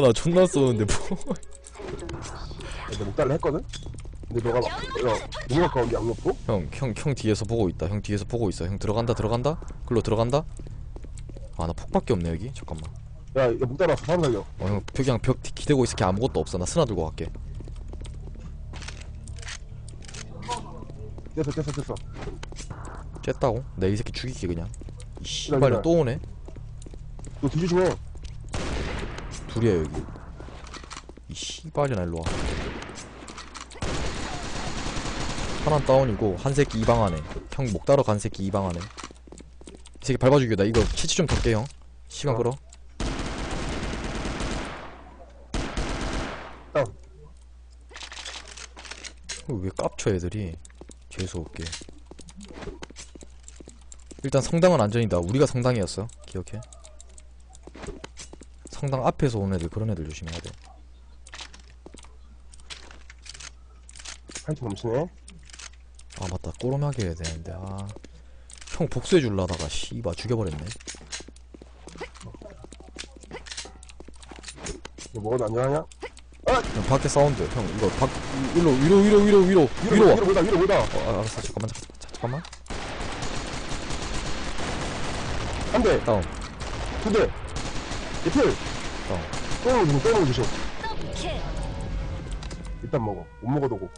나 존나 쏘는데 뭐 내가 목달을 했거든? 근데 너가 막 내가 너무 가까운데 양옆으로? 형, 형, 형 뒤에서 보고 있다. 형 뒤에서 보고 있어. 형 들어간다, 들어간다. 글로 들어간다. 아, 나 폭밖에 없네 여기. 잠깐만. 야, 야 목달 왔어 사람 살려 어, 형 벽이랑 벽 기- 기대고 있을 게 아무것도 없어. 나 스나 들고 갈게. 됐어 됐어 됐어 쬐다고? 내 이 새끼 죽일게 그냥. 이 씨발이. 또 오네. 너 뒤조심해 둘이야 여기. 이 씨발이나 일로 와. 하나 다운이고 한 새끼 이방 안에. 형 목 따러 간 새끼 이방 안에. 이 새끼 밟아 죽여. 나 이거 치치 좀 덜게 형. 시간 어. 끌어. 어, 왜 깝쳐 애들이 재수없게 일단 성당은 안전이다 우리가 성당이었어 기억해 성당 앞에서 온 애들 그런 애들 조심해야 돼. 파이팅 넘치네. 아 맞다. 꼬롬하게 해야 되는데. 아 형 복수해 줄라다가 씨바 죽여버렸네. 너 뭐가 안녕하냐? 형 밖에 사운드. 형 이거 밖 위로 위로 위로 위로 위로 위로 와. 위로 보다 위로 보다 어, 알았어. 잠깐만 잠깐만 잠깐만 한대. 다운 두대 또 조심 또 조심 일단 먹어 못 먹어도 고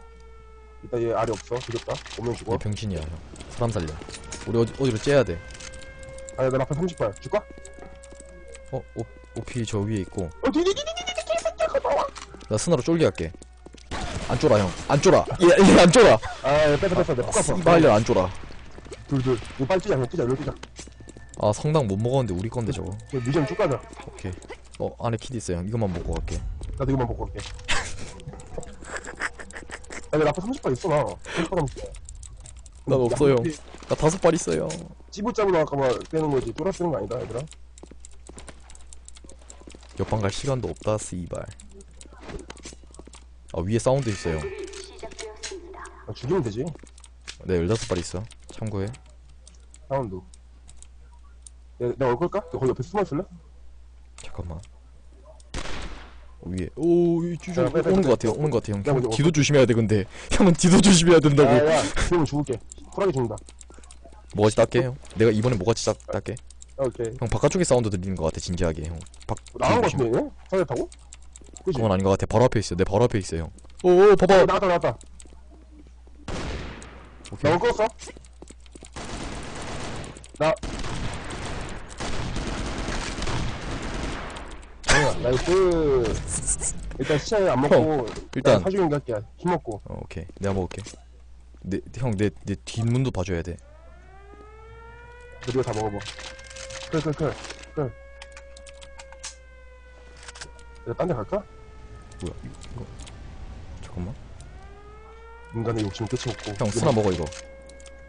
일단 얘 알이 없어 죽였다 오면 죽어 얘 병신이야 형 사람 살려 우리 어디, 어디로 째야 돼 아니 나 앞에 30발 줄까? 어? 오, 오피 저 위에 있고 어 개새끼야 와나 스나로 쫄게 할게 안 쫄아 형 안 쫄아 얘안 쫄아 아 뺐어 뺐어 내가 아, poka어 씨발려 안 쫄아 둘 둘 이거 빨리 뛰자 그냥 뛰자 이리 뛰자 아 성당 못 먹었는데 우리 건데 저거 그냥 뮤지엄 쭉 가자 오케이 어 안에 키드 있어 형 이것만 먹고 갈게 나도 이거만 먹고 갈게 야, 내 앞에 30발 있어, 나. 30발 남았어. 난 없어요. 나 다섯 발 있어요 찌부 짜고 나갈까봐 빼는 거지. 쫄아 쓰는 거 아니다, 얘들아. 옆방 갈 시간도 없다 씨발 아 위에 사운드 있어요 아, 죽이면 되지. 네 열다섯 발 있어 참고해 사운드. 야, 내가 올 걸까? 너 거기 옆에 숨어 있을래? 잠깐만 위에 오이 쭈쭈 야, 빨리, 빨리, 오는 거 빨리. 같아요 오는 거 같아요 형 야, 먼저 뒤도 조심해야 돼 근데 형은 뒤도 조심해야 된다고 야, 야, 죽으면 죽을게. 쿨하게 죽는다. 뭐가지 닦게 형 내가 이번에 뭐가지 닦, 닦게 야, 오케이. 형 바깥쪽에 사운드 들리는 거 같아 진지하게 형 밖, 나간 거. 같은데, 얘네? 사제 타고? 그지? 그건 아닌 것 같아 바로 앞에 있어 내 바로 앞에 있어 형 오오 봐봐 어, 나왔다, 나왔다. 오케이 나올 껐어? 나. 나이스. 일단 시야에 안 먹고. 일단 사주경 갈게. 힘 먹고. 어, 오케이 내가 먹을게 내형내 내 뒷문도 봐줘야 돼 드디어 다 먹어봐. 클, 클. 내가 딴 데 갈까? 뭐야 이거 잠깐만 인간의 욕심 끝이 없고. 형 스나 먹어 이거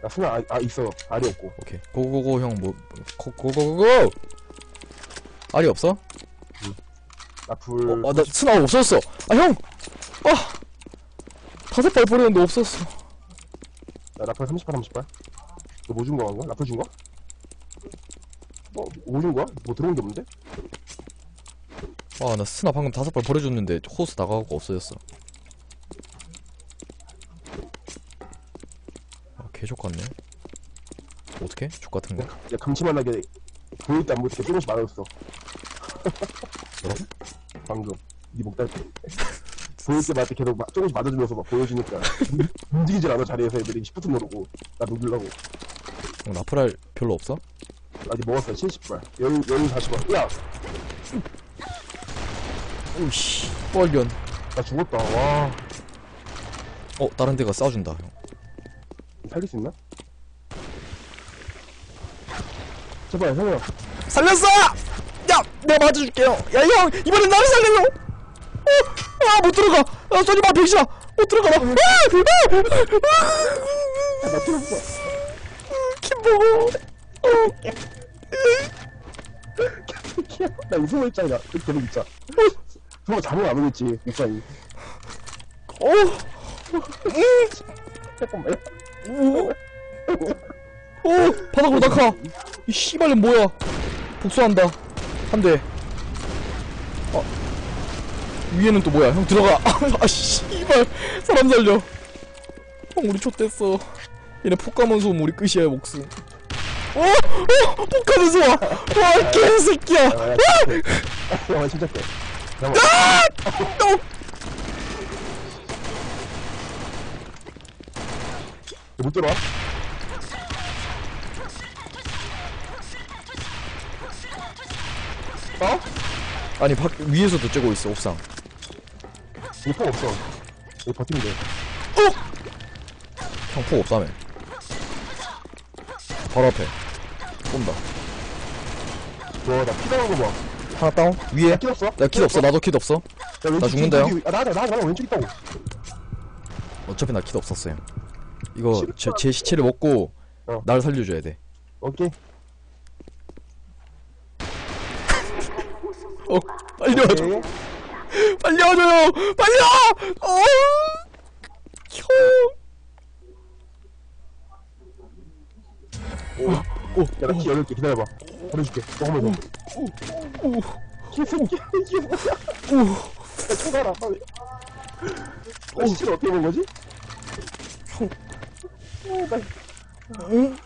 나 스나, 아, 아, 있어. 알이 없고. 오케이 고고고 형뭐 고고고고 알이 없어? 나 불. 어, 아, 나 스나 없었어 아 형! 아! 다섯 발 버렸는데 없었어 야, 라플 30발, 30발. 너 뭐 준 거야, 그거? 라플 준 거야? 뭐, 뭐준 거야? 뭐 들어온 게 없는데? 아 나 스나 방금 다섯 발 버려줬는데 호스 나가고 없어졌어 아 개족 같네 어떻게? 족 같은 거? 야, 감칠만 하게 보일 때 안 보일 때 조금씩 맞았어. 방금. 네 목달 때. 보일 때 맞을 때 계속 막 조금씩 맞아주면서 막 보여주니까. 움직이질 않아, 자리에서 애들이 시프트 모르고. 나 녹이려고. 형 라프랄 별로 없어? 아직 먹었어, 70발. 여유, 여유 40발. 야! 오이씨 뻘련 나 죽었다. 와. 어 다른 데가 쏴준다 형 살릴 수 있나? 제발, 형이야. 살렸어! 야! 내가 맞아줄게요 야 형! 이번엔 나를 살려요! 어! 아! 못 들어가! 아 쏘지마 병신아! 못 들어가 나! 아! 아! 야, 나 필요 없어. 김보고! 나 웃음을 있잖아. 이렇게 계속 있자. 정말 잠을 안 오겠지, 목사님. 어! 잠깐만. 오! 오! 바닥으로 낙하! 이 씨발년 뭐야! 복수한다 한 대. 어. 위에는 또 뭐야 형 들어가 아 씨발 사람 살려 형 우리 좆됐어 얘네 폭가면서 오면 우리 끝이야 목숨 어? 어? 폭가면서 와! 와 개새끼야 야, 야, 야, 침착해. 야, 너못 들어와? 어? 아니 밖 위에서도 쬐고 있어 옥상 폭 없어. 이거 버티면 돼. 형폭 없다며 바로 앞에 쏜다 와, 나 피당한 거 봐. 하나 다운 위에 킬 없어? 나킷 없어 나도 kit야 없어 왼쪽 나 죽는다요? 뒤, 뒤, 아, 나가, 나가, 나가, 왼쪽 있다고. 어차피 나킷 없었어요 이거. 제, 제 시체를 먹고 어. 날 살려줘야 돼 오케이. 어, 빨리 와줘 오케이. 빨리 와줘요 빨리 와 어, 형 오, 오, 야, 나키 열릴게. 기다려봐. 보내줄게. 조금만 더. 오, 개새끼야, 이게 뭐야. 야, 쳐가라, 빨리. 나 시체를 어떻게 본 거지? 형. 어, 나, 응?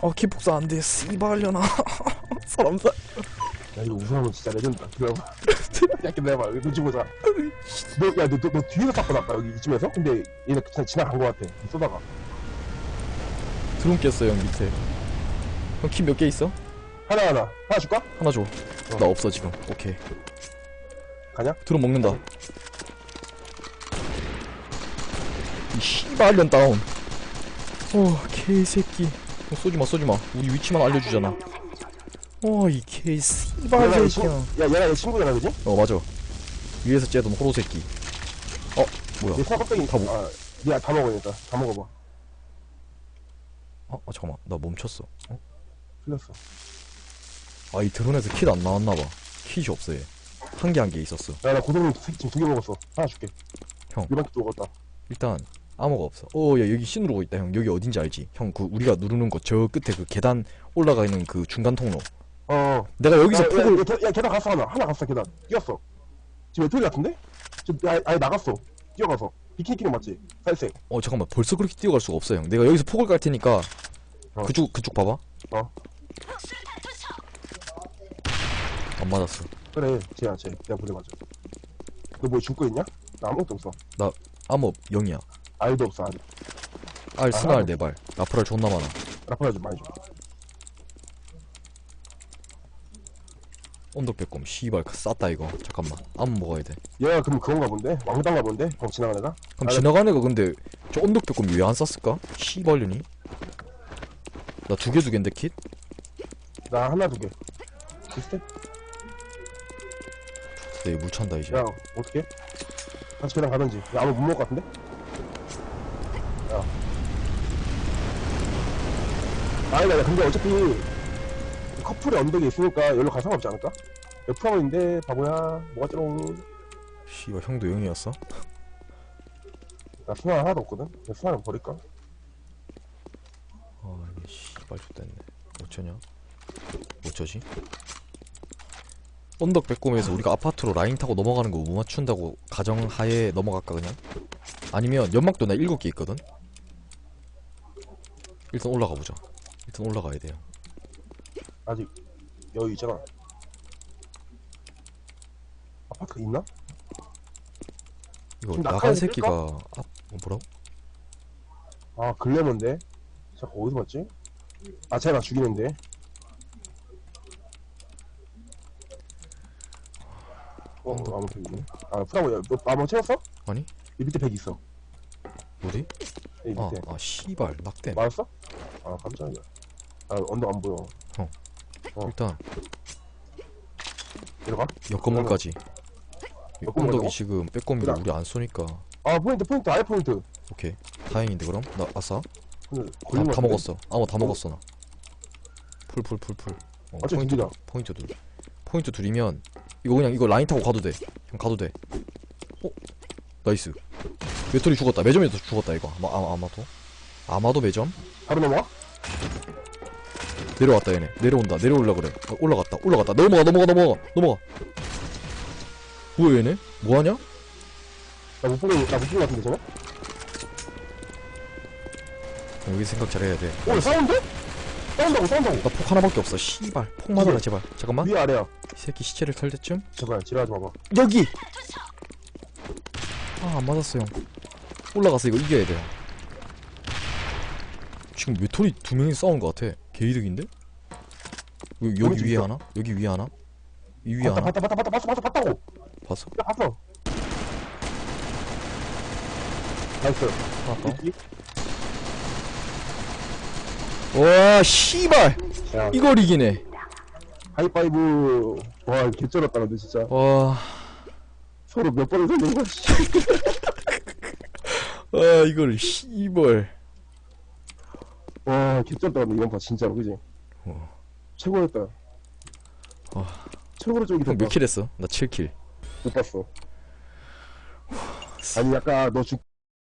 어, 키폭사 안 돼. 씨발려나. 사람 살. 야, 이거 우승하면 진짜 레전드다. 기다려봐. 야, 기다려봐. 여기 눈치 보자. 너, 야, 너, 너, 너 뒤에서 쐈거든, 아까 여기 이쯤에서? 근데 얘네 그냥 지나간 거 같아. 쏘다가. 드론 깼어, 형 밑에. 형키몇개 있어? 하나, 하나. 하나 줄까? 하나 줘. 나 없어, 지금. 오케이. 가냐? 드론 먹는다. 이 씨발 년 다운. 어, 개새끼. 어, 쏘지 마, 쏘지 마. 우리 위치만 알려주잖아. 어, 이개 얘가 씨발 내 새끼야. 친구, 야, 얘가 내 친구잖아, 그지? 어, 맞아. 위에서 째던 호로 새끼. 어, 뭐야? 얘 사과백이 다 먹- 아, 얘다 먹으니까. 다 먹어봐. 어, 아, 잠깐만. 나 멈췄어. 어? 틀렸어. 아, 이 드론에서 킷 안 나왔나봐. 킷이 없어, 얘. 한 개 한 개 있었어. 야, 나 고등님 지금 두 개 먹었어. 하나 줄게. 형. 일반 키도 먹었다. 일단, 암호가 없어. 어, 야, 여기 신 누르고 있다, 형. 여기 어딘지 알지? 형, 그, 우리가 누르는 거, 저 끝에 그 계단 올라가 있는 그 중간 통로. 어. 내가 여기서 야, 폭을, 야, 야, 야, 계단 갔어, 하나. 하나 갔어, 계단. 뛰었어. 지금 외톨이 같은데? 지금 아예, 아예 나갔어. 뛰어가서. 비키니키는 맞지? 살색. 어, 잠깐만. 벌써 그렇게 뛰어갈 수가 없어, 형. 내가 여기서 폭을 깔 테니까, 어. 그쪽, 그쪽 봐봐. 어. 안 맞았어. 그래, 쟤야, 쟤. 내가 보내 맞아. 너뭐 줄 거 있냐? 나 아무것도 없어. 암호 0이야. 알도 없어, 알. 알, 스나 아. 알, 네발. 라프랄 존나 많아. 라파라 좀 많이 줘. 언덕 백곰, 씨발, 쌌다, 이거. 잠깐만. 암호 먹어야 돼. 얘가 그럼 그건가 본데? 왕당가 본데? 방 지나간 애가? 그럼 아, 지나간 애가 근데, 저 언덕 백곰 왜 안 쌌을까? 씨발년이. 나 두 개 두 개인데, 킷? 나 하나 두 개. 비슷해? 네, 물 찬다, 이제. 야, 어떻게? 같이 계단 가든지. 야, 아무 못 먹을 것 같은데? 야. 아니다, 야, 근데 어차피 커플의 언덕에 있으니까 여기로 갈 상관없지 않을까? 여기 프라모인데 바보야 뭐가 찌롱 씨발, 형도 0이었어? 나 수나 하나도 없거든? 야, 수나는 버릴까? 아, 이게 씨발 좋됐네. 어쩌냐? 어쩌지? 언덕 백곰에서 우리가 아파트로 라인 타고 넘어가는 거 못 맞춘다고 가정하에 넘어갈까 그냥? 아니면 연막도 나 7개 있거든? 일단 올라가 보자. 일단 올라가야 돼요. 아직 여유 있잖아 아파트 있나? 이거 지금 나간 새끼가 앞 어, 뭐라고? 아 글래머인데 잠깐 어디서 봤지? 아 쟤가 죽이는데 어 아무튼 있네 아 프라모야 너 아무 채웠어? 아니? 이 밑에 백 있어 어디? 이 아, 밑에 아 씨발 낙댐. 맞았어? 아 깜짝이야 아 언덕 안 보여 어. 일단 내려가? 옆 건물까지. 옆 건물 언덕이 가고? 지금 그래. 우리 안 쏘니까 아 포인트 포인트 아예 포인트 오케이. 다행인데 그럼? 나 아싸. 다, 걸린 거 다? 먹었어. 아무 다 먹었어 나. 풀 풀 풀 풀. 어, 어차피 포인트 둘이다. 포인트 둘. 포인트 둘이면 이거 그냥 이거 라인 타고 가도 돼. 형 가도 돼. 어? 나이스. 외톨이 죽었다. 매점에도 죽었다 이거. 아마 아, 아마도. 아마도 매점? 바로 넘어와? 내려왔다 얘네. 내려온다. 내려올라 그래. 어, 올라갔다. 올라갔다. 넘어가 넘어가 넘어가 넘어가. 뭐야 얘네? 뭐하냐? 나못 보고 나못 본거 같은데 저거? 여기 생각 잘해야 돼. 오 싸운데? 싸운다고 싸운다고 나 폭 하나밖에 없어. 씨발. 폭 맞아라 제발. 잠깐만. 위에 아래야 이 새끼 시체를 털 때쯤. 제발 지랄하지 마봐 여기. 아 안 맞았어 형. 올라가서 이거 이겨야 돼. 지금 외톨이 두 명이 싸운 것 같아. 개이득인데? 여기, 여기 위에 있어. 하나? 여기 위에 하나? 이 위에 하나? 봤다 봤다 봤다 봤어 봤어 봤다고 봤어? 야 봤어 나이스. 이- 와 씨발. 야 이걸 이기네. 하이파이브 와 개쩔었다 근데 진짜 와. 서로 몇 번을 살린 거야 씨. 아 이걸 씨발. 와 근데 이번 판 진짜로 그지? 어. 최고였다 와. 최고로 형 쫄깃했다 몇킬 했어? 나 7킬. 못 봤어 아니 약간 너 죽,